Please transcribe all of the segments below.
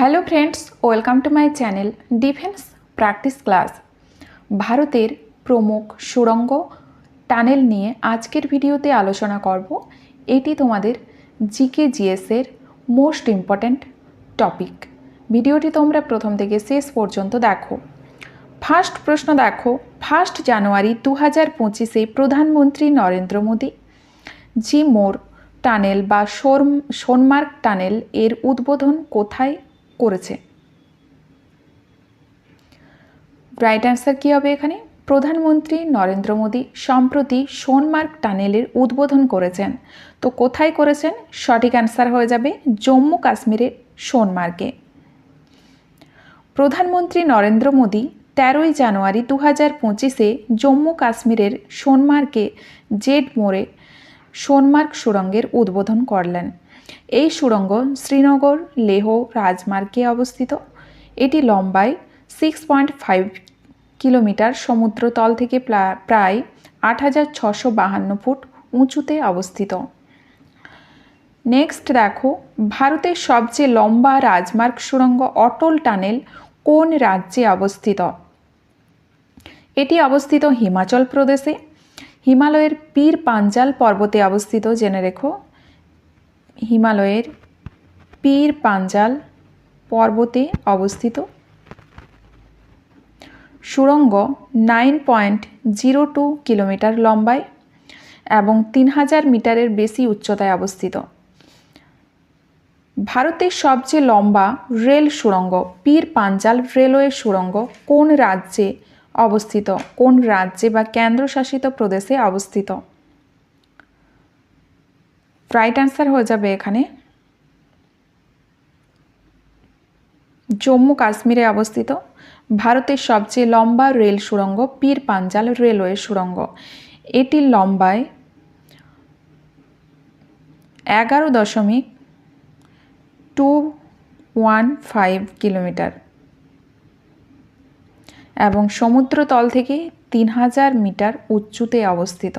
Hello friends welcome to my channel defence practice class ভারতের প্রমুখ সুড়ঙ্গ টানেল নিয়ে আজকের ভিডিওতে আলোচনা করব। এটি তোমাদের জিকে জিএসের মোস্ট ইম্পর্ট্যান্ট টপিক ভিডিওটি তোমরা প্রথম থেকে শেষ পর্যন্ত দেখো। ফার্স্ট প্রশ্ন দেখো ফার্স্ট জানুয়ারি দু হাজার পঁচিশে প্রধানমন্ত্রী নরেন্দ্র মোদী জি মোর টানেল বা সোনমার্গ টানেল এর উদ্বোধন কোথায়? করেছে। রাইট অ্যান্সার কী হবে এখানে? প্রধানমন্ত্রী নরেন্দ্র মোদী সম্প্রতি সোনমার্গ টানেলের উদ্বোধন করেছেন। তো কোথায় করেছেন? সঠিক অ্যান্সার হয়ে যাবে জম্মু কাশ্মীরের সোনমার্গে। প্রধানমন্ত্রী নরেন্দ্র মোদী তেরোই জানুয়ারি দু হাজার পঁচিশে জম্মু কাশ্মীরের সোনমার্গে জেড মোড়ে সোনমার্গ সুড়ঙ্গের উদ্বোধন করলেন। এই সুড়ঙ্গ শ্রীনগর, লেহ, রাজমার্গে অবস্থিত। এটি লম্বায় সিক্স পয়েন্ট ফাইভ কিলোমিটার, সমুদ্রতল থেকে প্রায় আট হাজার ছশো বাহান্ন ফুট উঁচুতে অবস্থিত। নেক্সট দেখো, ভারতের সবচেয়ে লম্বা রাজমার্গ সুড়ঙ্গ অটল টানেল কোন রাজ্যে অবস্থিত? এটি অবস্থিত হিমাচল প্রদেশে। হিমালয়ের পীর পাঞ্জাল পর্বতে অবস্থিত, জেনে রেখো। হিমালয়ের পীর পাঞ্জাল পর্বতে অবস্থিত। সুড়ঙ্গ nine point zero two kilometre লম্বায় এবং তিন হাজার মিটারের বেশি উচ্চতায় অবস্থিত। ভারতের সবচেয়ে লম্বা রেল সুড়ঙ্গ পীর পাঞ্জাল রেলওয়ে সুড়ঙ্গ কোন রাজ্যে অবস্থিত? কোন রাজ্যে বা কেন্দ্রশাসিত প্রদেশে অবস্থিত? রাইট অ্যান্সার হয়ে যাবে এখানে। জম্মু কাশ্মীরে অবস্থিত। ভারতের সবচেয়ে লম্বা রেল সুড়ঙ্গ পীর পাঞ্জাল রেলওয়ে সুড়ঙ্গ। এটির লম্বায় এগারো দশমিক টু ওয়ান ফাইভ কিলোমিটার। এবং সমুদ্রতল থেকে তিন হাজার মিটার উচ্চতে অবস্থিত।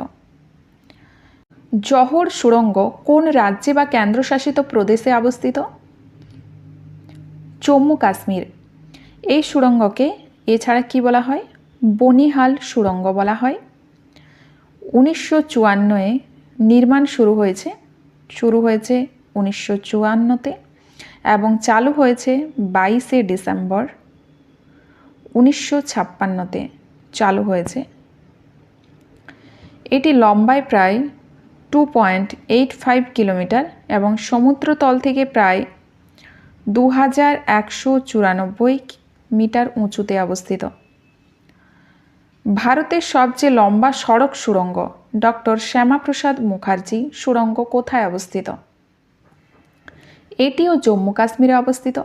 জহর সুড়ঙ্গ কোন রাজ্যে বা কেন্দ্রশাসিত প্রদেশে অবস্থিত? জম্মু কাশ্মীর। এই সুড়ঙ্গকে এছাড়া কি বলা হয়? বনিহাল সুড়ঙ্গ বলা হয়। উনিশশো চুয়ান্নয়ে নির্মাণ শুরু হয়েছে। শুরু হয়েছে উনিশশো চুয়ান্নতে এবং চালু হয়েছে বাইশে ডিসেম্বর উনিশশো ছাপ্পান্নতে চালু হয়েছে। এটি লম্বায় প্রায় two point eight five kilometre এবং সমুদ্রতল থেকে প্রায় দু হাজার একশো চুরানব্বই মিটার উঁচুতে অবস্থিত। ভারতের সবচেয়ে লম্বা সড়ক সুড়ঙ্গ ডক্টর শ্যামাপ্রসাদ মুখার্জি সুড়ঙ্গ কোথায় অবস্থিত? এটিও জম্মু কাশ্মীরে অবস্থিত।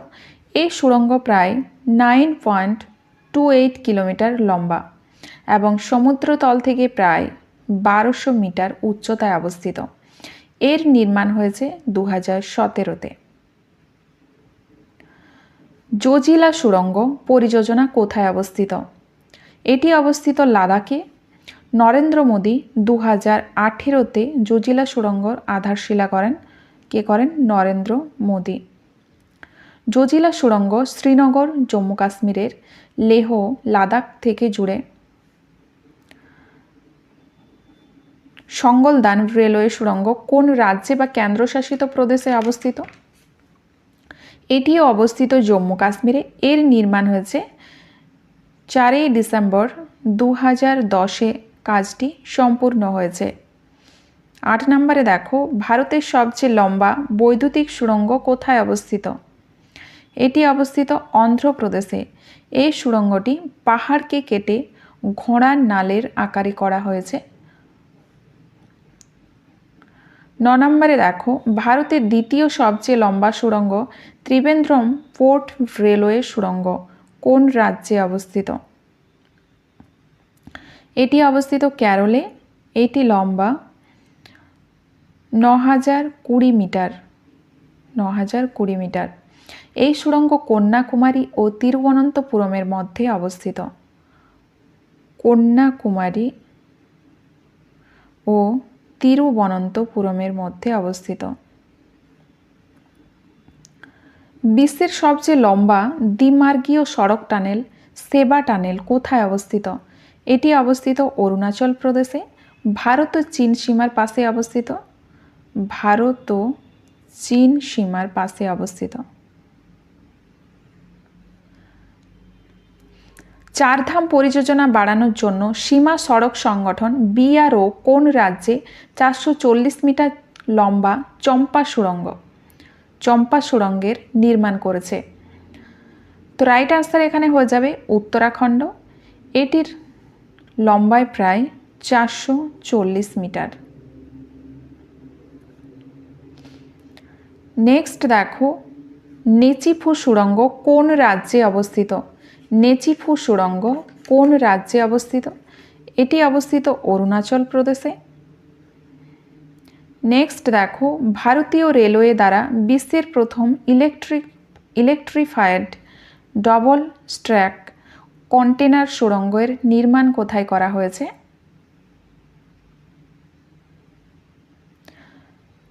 এই সুড়ঙ্গ প্রায় nine point two eight kilometre লম্বা এবং সমুদ্রতল থেকে প্রায় বারোশো মিটার উচ্চতায় অবস্থিত এর নির্মাণ হয়েছে দু হাজার সতেরোতে জজিলা সুড়ঙ্গ পরিযোজনা কোথায় অবস্থিত এটি অবস্থিত লাদাখে নরেন্দ্র মোদী দু হাজার আঠেরোতে জজিলা সুড়ঙ্গর আধারশিলা করেন কে করেন নরেন্দ্র মোদী জজিলা সুড়ঙ্গ শ্রীনগর জম্মু কাশ্মীরের লেহ লাদাখ থেকে জুড়ে। সঙ্গলদান রেলওয়ে সুড়ঙ্গ কোন রাজ্যে বা কেন্দ্রশাসিত প্রদেশে অবস্থিত? এটিও অবস্থিত জম্মু কাশ্মীরে। এর নির্মাণ হয়েছে চারই ডিসেম্বর দু হাজার দশে। কাজটি সম্পূর্ণ হয়েছে। আট নম্বরে দেখো, ভারতের সবচেয়ে লম্বা বৈদ্যুতিক সুড়ঙ্গ কোথায় অবস্থিত? এটি অবস্থিত অন্ধ্রপ্রদেশে। এই সুড়ঙ্গটি পাহাড়কে কেটে ঘোড়ার নালের আকারে করা হয়েছে। ন নম্বরে দেখো, ভারতের দ্বিতীয় সবচেয়ে লম্বা সুড়ঙ্গ ত্রিবেন্দ্রম পোর্ট রেলওয়ে সুড়ঙ্গ, কোন রাজ্যে অবস্থিত? এটি অবস্থিত কেরলে, এটি লম্বা ন হাজার কুড়ি মিটার ন হাজার কুড়ি মিটার। এই সুড়ঙ্গ কন্যাকুমারী ও তিরুবনন্তপুরমের মধ্যে অবস্থিত। কন্যাকুমারী ও তিরুবনন্তপুরমের মধ্যে অবস্থিত। বিশ্বের সবচেয়ে লম্বা দ্বিমার্গীয় সড়ক টানেল সেবা টানেল কোথায় অবস্থিত? এটি অবস্থিত অরুণাচল প্রদেশে, ভারত ও চীন সীমার পাশে অবস্থিত। ভারত ও চীন সীমার পাশে অবস্থিত। চারধাম পরিযোজনা বাড়ানোর জন্য সীমা সড়ক সংগঠন বিআরও কোন রাজ্যে চারশো চল্লিশ মিটার লম্বা চম্পা সুড়ঙ্গ? চম্পা সুড়ঙ্গের নির্মাণ করেছে। তো রাইট আনসার এখানে হয়ে যাবে উত্তরাখণ্ড। এটির লম্বায় প্রায় চারশো চল্লিশ মিটার। নেক্সট দেখো, নেচিফু সুড়ঙ্গ কোন রাজ্যে অবস্থিত? নেচিফু সুড়ঙ্গ কোন রাজ্যে অবস্থিত? এটি অবস্থিত অরুণাচল প্রদেশে। নেক্সট দেখো, ভারতীয় রেলওয়ে দ্বারা বিশ্বের প্রথম electric, electrified double stack container সুড়ঙ্গের নির্মাণ কোথায় করা হয়েছে?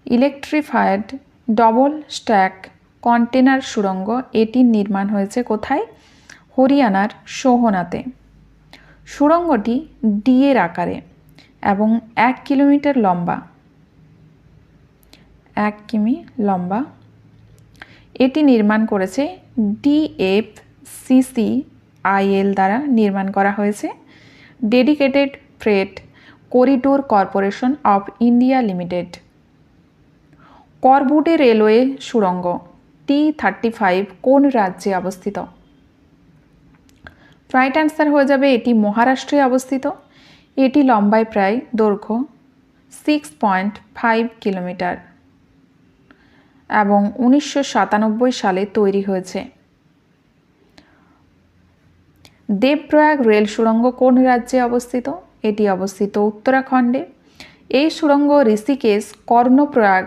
ইলেকট্রিফায়েড ডবল স্ট্যাক কন্টেনার সুড়ঙ্গ এটির নির্মাণ হয়েছে কোথায়? হরিয়ানার সোহনাতে। সুড়ঙ্গটি ডিএর আকারে এবং এক কিলোমিটার লম্বা। এক কিমি লম্বা। এটি নির্মাণ করেছে ডিএফ সিসি আইএল দ্বারা নির্মাণ করা হয়েছে। Dedicated freight corridor corporation of India limited. Karbude railway সুড়ঙ্গ টি থার্টি ফাইভ কোন রাজ্যে অবস্থিত? রাইট অ্যান্সার হয়ে যাবে এটি মহারাষ্ট্রে অবস্থিত। এটি লম্বায় প্রায় দৈর্ঘ্য সিক্স পয়েন্ট ফাইভ কিলোমিটার এবং উনিশশো সাতানব্বই সালে তৈরি হয়েছে। দেবপ্রয়াগ রেল সুড়ঙ্গ কোন রাজ্যে অবস্থিত? এটি অবস্থিত উত্তরাখণ্ডে। এই সুড়ঙ্গ ঋষিকেশ কর্ণপ্রয়াগ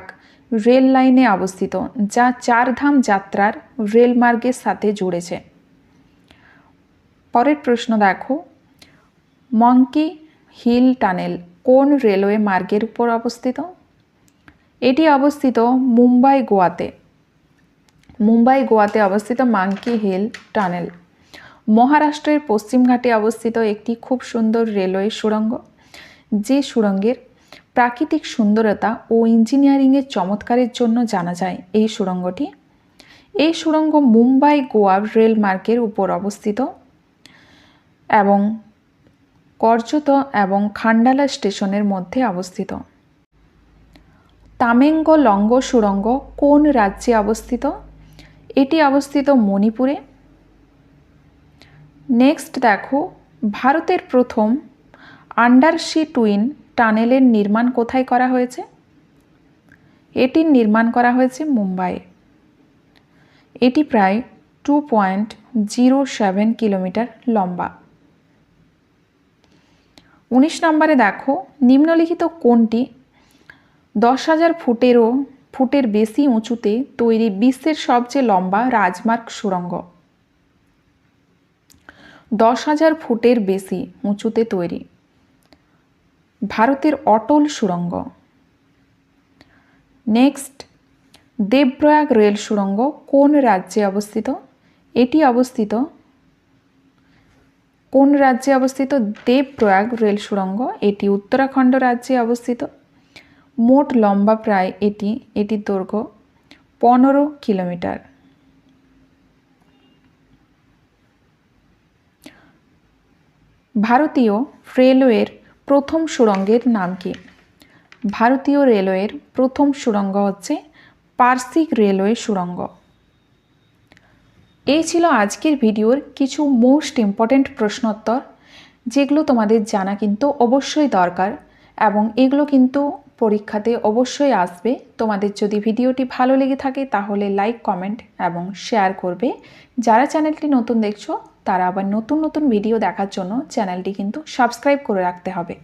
রেল লাইনে অবস্থিত, যা চারধাম যাত্রার রেলমার্গের সাথে জুড়েছে। পরের প্রশ্ন দেখো। মঙ্কি হিল টানেল কোন রেলওয়ে মার্গের উপর অবস্থিত? এটি অবস্থিত মুম্বাই গোয়াতে। মুম্বাই গোয়াতে অবস্থিত মাঙ্কি হিল টানেল মহারাষ্ট্রের পশ্চিমঘাটে অবস্থিত একটি খুব সুন্দর রেলওয়ে সুড়ঙ্গ। যে সুড়ঙ্গের প্রাকৃতিক সুন্দরতা ও ইঞ্জিনিয়ারিংয়ের চমৎকারের জন্য জানা যায় এই সুড়ঙ্গটি। এই সুড়ঙ্গ মুম্বাই গোয়া রেল মার্গের উপর অবস্থিত। এবং কর্জত এবং খান্ডালা স্টেশনের মধ্যে অবস্থিত। তামেঙ্গ লঙ্গ সুড়ঙ্গ কোন রাজ্যে অবস্থিত? এটি অবস্থিত মণিপুরে। নেক্সট দেখো, ভারতের প্রথম আন্ডারসি টুইন টানেলের নির্মাণ কোথায় করা হয়েছে? এটির নির্মাণ করা হয়েছে মুম্বাইয়ে এটি প্রায় two point zero seven kilometre লম্বা। উনিশ নম্বরে দেখো, নিম্নলিখিত কোনটি? দশ হাজার ফুটেরও, ফুটের বেশি উঁচুতে তৈরি বিশ্বের সবচেয়ে লম্বা রাজমার্গ সুড়ঙ্গ দশ হাজার ফুটের বেশি উঁচুতে তৈরি ভারতের অটল সুড়ঙ্গ নেক্সট, দেবপ্রয়াগ রেল সুড়ঙ্গ কোন রাজ্যে অবস্থিত? এটি অবস্থিত কোন রাজ্যে অবস্থিত দেবপ্রয়াগ রেল সুড়ঙ্গ? এটি উত্তরাখণ্ড রাজ্যে অবস্থিত। মোট লম্বা প্রায় এটি, এটির দৈর্ঘ্য পনেরো কিলোমিটার। ভারতীয় রেলওয়ের প্রথম সুড়ঙ্গের নাম কি? ভারতীয় রেলওয়ের প্রথম সুড়ঙ্গ হচ্ছে পার্সিক রেলওয়ে সুড়ঙ্গ। এই ছিল আজকের ভিডিওর কিছু মোস্ট ইম্পর্ট্যান্ট প্রশ্নোত্তর, যেগুলো তোমাদের জানা কিন্তু অবশ্যই দরকার এবং এগুলো কিন্তু পরীক্ষাতে অবশ্যই আসবে। তোমাদের যদি ভিডিওটি ভালো লেগে থাকে তাহলে লাইক কমেন্ট এবং শেয়ার করবে। যারা চ্যানেলটি নতুন দেখছ, তারা আবার নতুন নতুন ভিডিও দেখার জন্য চ্যানেলটি কিন্তু সাবস্ক্রাইব করে রাখতে হবে।